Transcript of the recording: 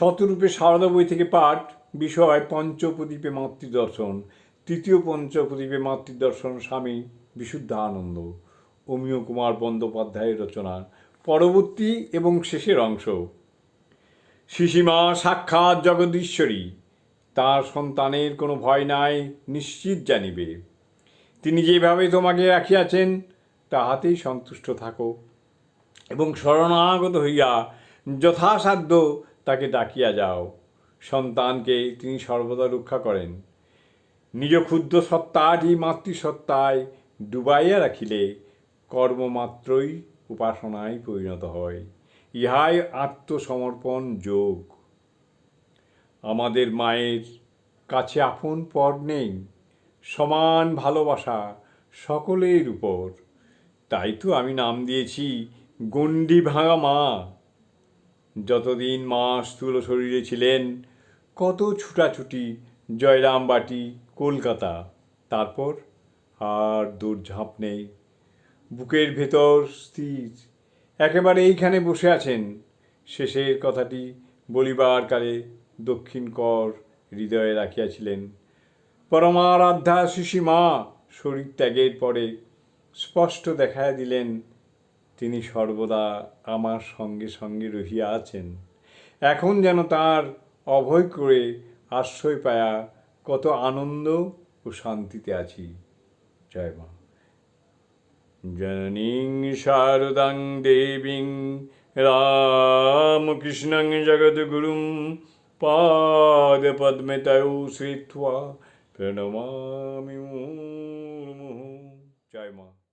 শতরূপে সারদা বই থেকে পাঠ বিষয় পঞ্চপ্রদীপে মাতৃদর্শন, তৃতীয় পঞ্চপ্রদীপে মাতৃদর্শন স্বামী বিশুদ্ধানন্দ, অমীয় কুমার বন্দ্যোপাধ্যায়ের রচনা, পরবর্তী এবং শেষের অংশ। শিশিমা সাক্ষাৎ জগদীশ্বরী, তার সন্তানের কোনো ভয় নাই, নিশ্চিত জানিবে। তিনি যেভাবে তোমাকে রাখিয়াছেন, তাহাতেই সন্তুষ্ট থাকো এবং শরণাগত হইয়া যথাসাধ্য তাকে ডাকিয়া যাও। সন্তানকে তিনি সর্বদা রক্ষা করেন। নিজ ক্ষুদ্র সত্তাটি মাতৃসত্তায় ডুবাইয়া রাখিলে কর্মমাত্রই উপাসনায় পরিণত হয়। ইহাই আত্মসমর্পণ যোগ। আমাদের মায়ের কাছে আপন পর নেই, সমান ভালোবাসা সকলের উপর। তাই তো আমি নাম দিয়েছি, গণ্ডি ভাঙা মা। যতদিন মা স্থূল শরীরে ছিলেন, কত ছুটাছুটি জয়রামবাটি কলকাতা। তারপর আর দৌড়ঝাঁপ নেই। বুকের ভেতর স্থির। একেবারে এইখানে বসে আছেন। শেষের কথাটি বলিবার কালে দক্ষিণ কর হৃদয়ে রাখিয়াছিলেন। পরমারাধ্যা শিশিমা শরীর ত্যাগের পরে স্পষ্ট দেখায় দিলেন তিনি সর্বদা আমার সঙ্গে সঙ্গে রহিয়া আছেন। এখন যেন তার অভয় করে আশ্রয় পায়া কত আনন্দ ও শান্তিতে আছি। জয় মা। জননীং শারদাং দেবীং রামকৃষ্ণং জগদ্গুরুং পাদপদ্মে তয়ৌ শ্রিত্বা প্রণমামি জয় মা।